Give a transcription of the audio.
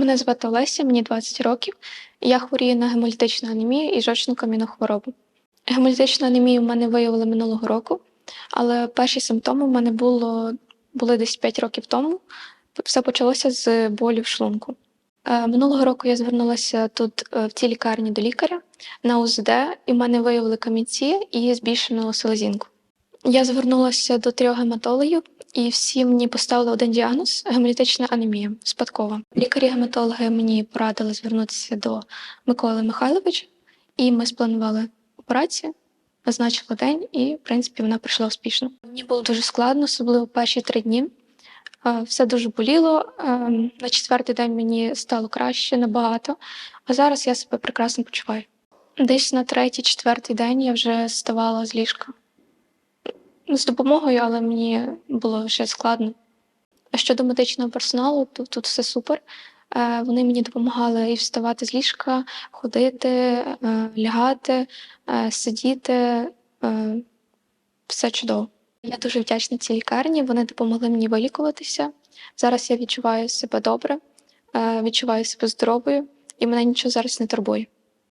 Мене звати Олеся, мені 20 років. Я хворію на гемолітичну анемію і жовчну кам'яну хворобу. Гемолітичну анемію в мене виявили минулого року, але перші симптоми в мене було, були десь 5 років тому. Все почалося з болю в шлунку. Е, Минулого року я звернулася тут е, в цій лікарні до лікаря на УЗД, і в мене виявили камінці і збільшену селезінку. Я звернулася до трьох гематологів, і всі мені поставили один діагноз гемолітична анемія спадкова. Лікарі-гематологи мені порадили звернутися до Миколи Михайловича, і ми спланували операцію, назначили день, і, в принципі, вона пройшла успішно. Мені було дуже складно, особливо перші три дні. Все дуже боліло. На четвертий день мені стало краще набагато, а зараз я себе прекрасно почуваю. Десь на третій, четвертий день я вже ставала з ліжка. Ну, З допомогою, але мені було ще складно. А щодо медичного персоналу, то тут все супер. Е, Вони мені допомагали і вставати з ліжка, ходити, е, лягати, е, сидіти. Все чудово. Я дуже вдячна цій лікарні. Вони допомогли мені вилікуватися. Зараз я відчуваю себе добре, відчуваю себе здоровою, і мене нічого зараз не турбує.